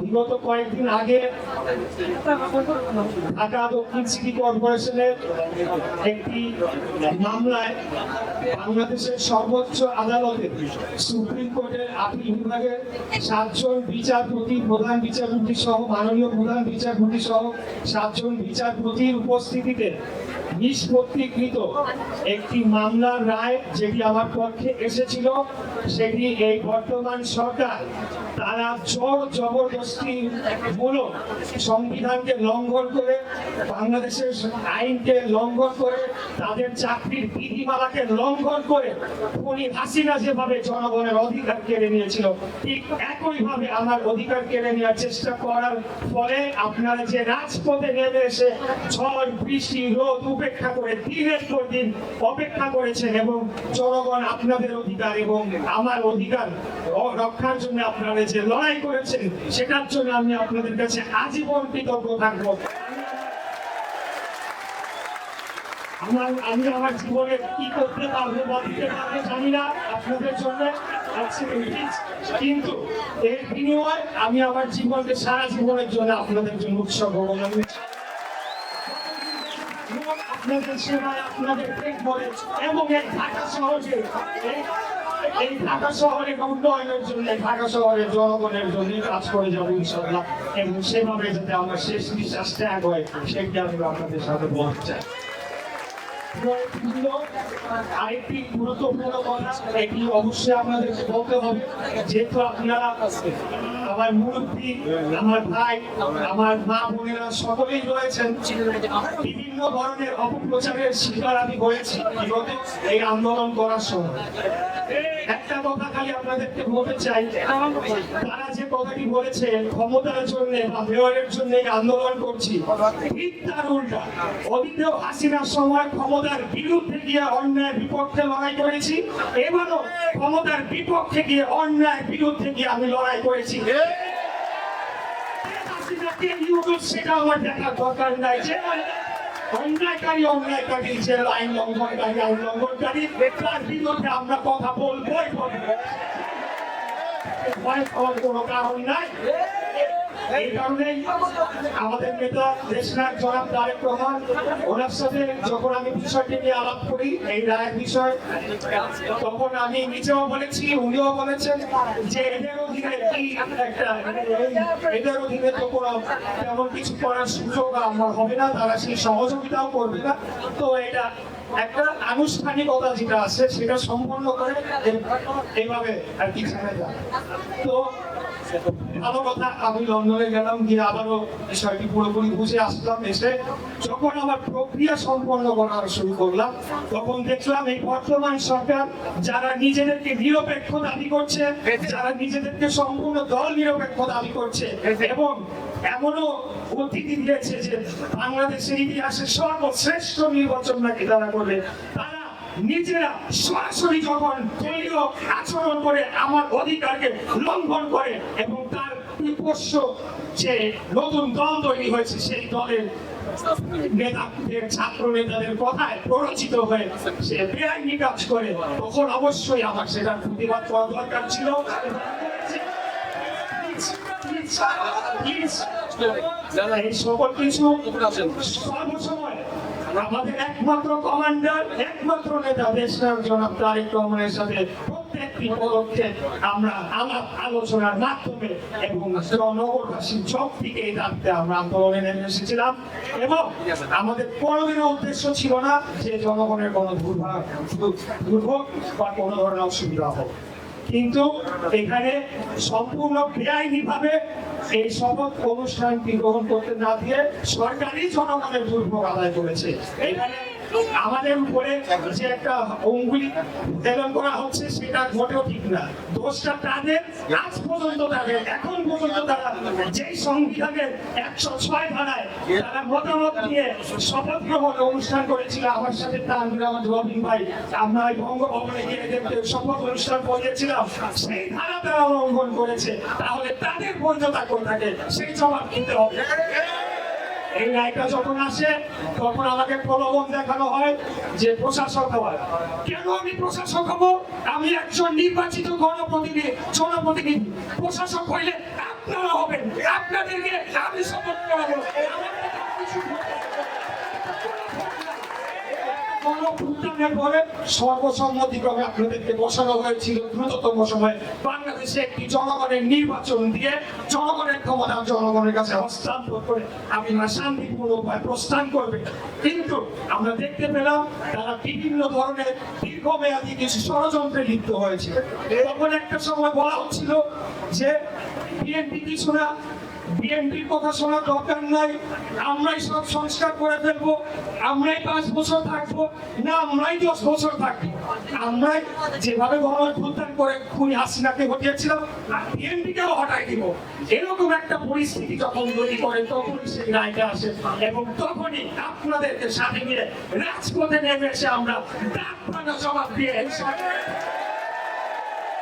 বিগত কয়েকদিন আগে ঢাকা দক্ষিণ সিটি কর্পোরেশনের একটি মামলায় বাংলাদেশের সর্বোচ্চ আদালতে সুপ্রিম কোর্টের আপিল বিভাগের সাতজন বিচারপতি, প্রধান বিচারপতি সহ, মাননীয় প্রধান বিচারপতি সহ সাতজন বিচারপতির উপস্থিতিতে নিষ্পত্তিকৃত একটি মামলার রায় যেটি আমার পক্ষে এসেছিল, সেটি এই বর্তমান সরকার তারা জোর জবরদস্তি মূলক সংবিধানকে লঙ্ঘন করে, বাংলাদেশের আইনকে লঙ্ঘন করে, তাদের চাকরির বিধিমালাকে লঙ্ঘন করে উনি হাসিনা যেভাবে জনগণের অধিকার কেড়ে নিয়েছিল, ঠিক একইভাবে আমার অধিকার কেড়ে নেওয়ার চেষ্টা করার ফলে আপনারা যে রাজপথে নেমে এসে ঝড়, বৃষ্টি, রোদ উপেক্ষা করে দিনের পর দিন অপেক্ষা করেছেন এবং জনগণ আপনাদের অধিকার এবং আমার অধিকার রক্ষার জন্য আপনারা যে লড়াই করেছেন সেটার জন্য আমি আপনাদের কাছে আজীবন কৃতজ্ঞ থাকব। আমার, আমি আমার জীবনে কি করতে পারব, বা দিতে পারব জানি না, আপনাদের জন্য কিন্তু এর বিনিময়ে আমি আমার জীবনকে সারা জীবনের জন্য আপনাদের জন্য উৎসর্গ করব আমি আপনাদের সেবায় আপনাদের এবং এক ঢাকা শহরে এই- ঢাকা শহরে উন্নয়নের জন্য ঢাকা শহরের জনগণের জন্য কাজ করে যাব ইনশাল্লাহ এবং সেভাবে যাতে আমরা শেষ নিঃশ্বাস ত্যাগ হয় সেটি আমি আপনাদের সাথে বলতে চাই। আরেকটি গুরুত্বপূর্ণ কথা, এটি অবশ্যই আপনাদেরকে বলতে হবে, যেহেতু আপনারা আমার মুরব্বী, আমার ভাই, আমার মা বোনেরা সকলেই রয়েছেন। বিভিন্ন ধরনের অপপ্রচারের শিকার আমি হয়েছি বিগত এই আন্দোলন করার সময়। একটা কথা খালি আপনাদেরকে বলতে চাই, তারা যে কথাটি বলেছে, ক্ষমতার জন্য বা মেয়রের জন্য এই আন্দোলন করছি, ঠিক তার উল্টা। অতীতেও হাসিনার সময় ক্ষমতার বিরুদ্ধে গিয়ে অন্যায় বিপক্ষে লড়াই করেছি, এবারও ক্ষমতার বিপক্ষে গিয়ে অন্যায় বিরুদ্ধে গিয়ে আমি লড়াই করেছি। সেটা আমার দেখার দরকার নাই। যে অন্যায়কারী অন্যায়কারী, যে আইন লঙ্ঘনকারী আইন লঙ্ঘনকারী তার বিরুদ্ধে আমরা কথা বলবোই বলব। ভয় পাওয়ার কোনো কারণ নাই। এই কারণেই আমাদের নেতা দেশনাথ জনাব তারেক রহমান, ওনার সাথে যখন আমি বিষয়টি নিয়ে আলাপ করি, এই রায়ের বিষয়, তখন আমি নিজেও বলেছি, উনিও বলেছেন যে এদের অধীনে কি একটা এদের অধীনে তো কোনো তেমন কিছু করার সুযোগ আমার হবে না, তারা সেই সহযোগিতাও করবে না। তো এটা একটা আনুষ্ঠানিকতা যেটা আছে, সেটা সম্পন্ন করে এইভাবে আর কি তো ভালো কথা, আমি লন্ডনে গেলাম, গিয়ে আবারও বিষয়টি পুরোপুরি বুঝে আসলাম, এসে যখন আমার প্রক্রিয়া সম্পন্ন করা শুরু করলাম, তখন দেখলাম এই বর্তমান সরকার যারা নিজেদেরকে নিরপেক্ষ দাবি করছে, যারা নিজেদেরকে সম্পূর্ণ দল নিরপেক্ষ দাবি করছে, এবং এমনও অতিথি দিয়েছে যে বাংলাদেশের ইতিহাসে সর্বশ্রেষ্ঠ নির্বাচন নাকি তারা করবে, তারা নিজেরা সরাসরি যখন দলীয় আচরণ করে, আমার অধিকারকে লঙ্ঘন করে, এবং তার বিপস্য যে নতুন দল তৈরি হয়েছে, সেই দলের নেতাদের, ছাত্র নেতাদের কথায় প্ররোচিত হয়ে সে বেআইনি কাজ করে, তখন অবশ্যই আমার সেটার প্রতিবাদ করা দরকার ছিল। সকল কিছু সর্বসময় আমাদের একমাত্র কমান্ডার, একমাত্র নেতা দেশনায়ক জনাব তারেক রহমানের সাথে আলোচনার মাধ্যমে এবং উদ্দেশ্য ছিল না যে জনগণের কোনো দুর্ভাগ বা কোনো ধরনের কিন্তু এখানে সম্পূর্ণ বেআইনি ভাবে এই শপথ অনুষ্ঠানটি গ্রহণ করতে না দিয়ে সরকারি জনগণের দুর্ভোগ আদায় করেছে। এখানে আমাদের উপরে যে একটা করা হচ্ছে, সেটা মোটেও ঠিক না। দোষটা তাদের, আজ পর্যন্ত তাদের, এখন পর্যন্ত তারা যেই সংবিধানের একশো ছয় ধারায় তারা মতামত দিয়ে শপথ গ্রহণ অনুষ্ঠান করেছিল, আমার সাথে তানভীর রবিন ভাই, আমরা ওই বঙ্গভবনে গিয়ে শপথ অনুষ্ঠান করিয়েছিলাম, সেই ধারা তারা করেছে। তাহলে তাদের বৈধতা কোন থাকে? সেই জবাব দিতে হবে। এই রায়টা যখন আসে, তখন আমাকে প্রলোভন দেখানো হয় যে প্রশাসক হওয়ার। কেন আমি প্রশাসক হব? আমি একজন নির্বাচিত গণপ্রতিনিধি, জনপ্রতিনিধি। প্রশাসক হইলে আপনারা হবেন আপনাদেরকে আমি সাপোর্ট করাবো আমার কথা কিছু বলতে হবে না। সর্বসম্মতিক্রমে আপনাদেরকে বসানো হয়েছিল দ্রুততম সময়ে বাংলাদেশে একটি জনগণের নির্বাচন দিয়ে জনগণের ক্ষমতা জনগণের কাছে হস্তান্তর করে আপনারা শান্তিপূর্ণ উপায় প্রস্থান করবে কিন্তু আমরা দেখতে পেলাম তারা বিভিন্ন ধরনের দীর্ঘমেয়াদী কিছু ষড়যন্ত্রে লিপ্ত হয়েছে। তখন একটা সময় বলা হচ্ছিল যে বিএনপি কিছু না বিএনপির কথা শোনার দরকার নাই। আমরাই সব সংস্কার করে ফেলব, আমরাই পাঁচ বছর থাকব, না আমরাই দশ বছর থাকব। আমরাই যেভাবে গণঅভ্যুত্থান করে খুনি হাসিনাকে ঘটিয়েছিলাম, বিএনপিকেও হটাই দিব। এরকম একটা পরিস্থিতি যখন তৈরি করে, তখনই সেই রায়টা আসে এবং তখনই আপনাদেরকে সাথে নিয়ে রাজপথে নেমে এসে আমরা ডাক জবাব দিয়ে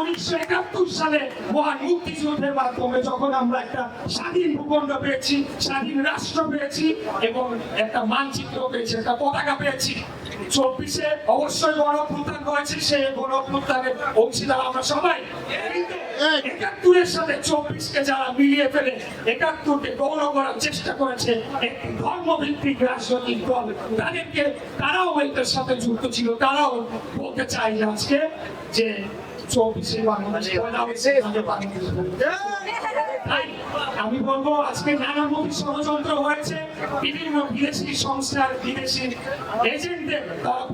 উনিশশো একাত্তর সালে মহান মুক্তিযুদ্ধের মাধ্যমে যখন আমরা একটা স্বাধীন ভূখণ্ড পেয়েছি, স্বাধীন রাষ্ট্র পেয়েছি এবং একটা মানচিত্র পেয়েছি, একটা পতাকা পেয়েছি চব্বিশে অবশ্যই গণপ্রত্যান হয়েছে সেই গণপ্রত্যানের অংশীদার আমরা সবাই। একাত্তরের সাথে চব্বিশকে যারা মিলিয়ে ফেলে একাত্তরকে গৌণ করার চেষ্টা করেছে একটি ধর্মভিত্তিক রাজনৈতিক দল। তাদেরকে তারাও এটার সাথে যুক্ত ছিল তারাও বলতে চাই যে আজকে যে চব্বিশে বাংলাদেশে আমি বলব, আজকে নানামুখী ষড়যন্ত্র হয়েছে। বিভিন্ন বিদেশি সংস্থার বিদেশি এজেন্টদের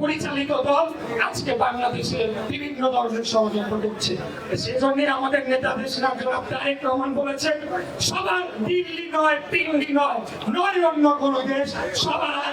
পরিচালিত দল আজকে বাংলাদেশে বিভিন্ন ধরনের ষড়যন্ত্র করছে। সেজন্য আমাদের নেতা দেশ জনাব তারেক রহমান বলেছেন, সবার দিল্লি নয় দিল্লি নয় নয় অন্য কোনো দেশ সবার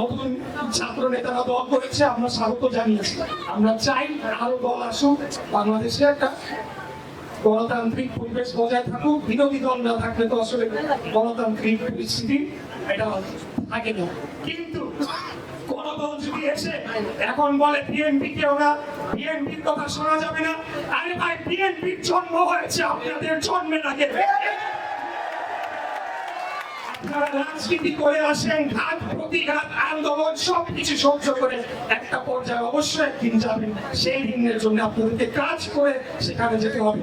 নতুন ছাত্র নেতারা দল করেছে, আমরা স্বাগত জানিয়েছি। আমরা চাই আরও দল আসুক, বাংলাদেশে একটা গণতান্ত্রিক পরিবেশ বজায় থাকুক, বিরোধী দল না থাকলে তো আসলে গণতান্ত্রিক পরিস্থিতি এটা থাকে না। কিন্তু কোন দল যদি এসে এখন বলে বিএনপি কেউ না বিএনপির কথা শোনা যাবে না, আরে ভাই, বিএনপির জন্ম হয়েছে, আপনাদের জন্মের আগে। রাজনীতি করে আসেন, ঘাত, প্রতিঘাত, আন্দোলন, সবকিছু সহ্য করে একটা পর্যায়ে অবশ্যই একদিন যাবেন। সেই দিনের জন্য আপনাদেরকে কাজ করে সেখানে যেতে হবে।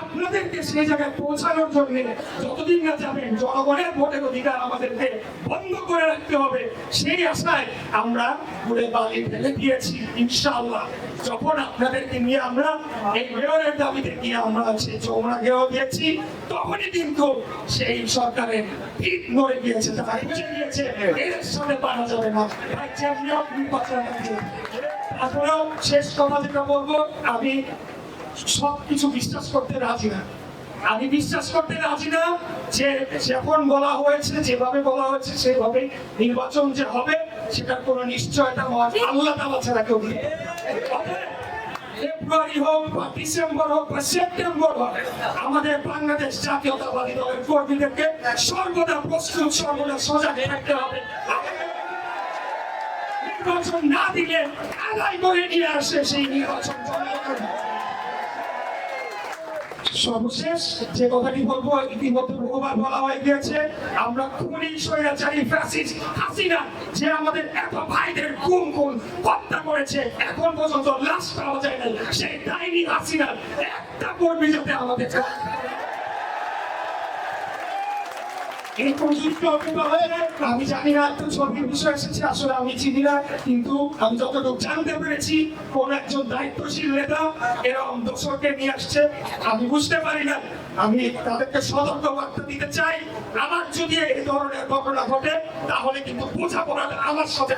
আপনাদেরকে সেই জায়গায় পৌঁছানোর জন্য যতদিন না যাবেন, জনগণের ভোটের অধিকার আমাদেরকে বন্ধ করে রাখতে হবে। সেই আশায় আমরা ঘুরে বালি ফেলে দিয়েছি, ইনশাআল্লাহ। যখন আপনাদেরকে নিয়ে আমরা এই মেয়রের দাবিতে গিয়ে আমরা সেই চৌমাকেও দিয়েছি তখনই কিন্তু সেই সরকারের ঠিক নড়ে গিয়েছে তারা বুঝে গিয়েছে। এর সাথে পারা যাবে না। শেষ কথা যেটা বলব, আমি সবকিছু বিশ্বাস করতে রাজি না। আমি বিশ্বাস করতে রাজি না যে যখন বলা হয়েছে, যেভাবে বলা হয়েছে সেভাবে নির্বাচন যে হবে সেটার কোনো নিশ্চয়তা আল্লাহ তালা ছাড়া কেউ। ফেব্রুয়ারি হোক বা ডিসেম্বর হোক বা সেপ্টেম্বর হোক, আমাদের বাংলাদেশ জাতীয়তাবাদী দলের কর্মীদেরকে সর্বদা প্রস্তুত, সর্বদা সজাগ থাকতে হবে নির্বাচন না দিলে আদায় করে নিয়ে আসে সেই নির্বাচন সর্বশেষ যে কথাটি বলব, ইতিমধ্যে বহুবার বলা হয়ে গিয়েছে, আমরা খুনি, স্বৈরাচারী, ফ্যাসিস্ট, হাসিনা, যে আমাদের এত ভাইদের গুম গুম হত্যা করেছে, এখন পর্যন্ত লাশ পাওয়া যায় না সেই ডাইনি হাসিনার একটা কর্মী যাতে আমাদের এই প্রযুক্তি অর্পিত হয়ে আমি জানি না একটা ছবির বিষয় এসেছে, আসলে আমি চিনি না, কিন্তু আমি যতটুকু জানতে পেরেছি, কোন একজন দায়িত্বশীল নেতা এরকম দোষকে নিয়ে আসছে, আমি বুঝতে পারি না আমি তাদেরকে সতর্ক বার্তা দিতে চাই, আমার যদি এই ধরনের ঘটনা ঘটে, তাহলে কিন্তু বোঝাপড়াটা আমার সাথে।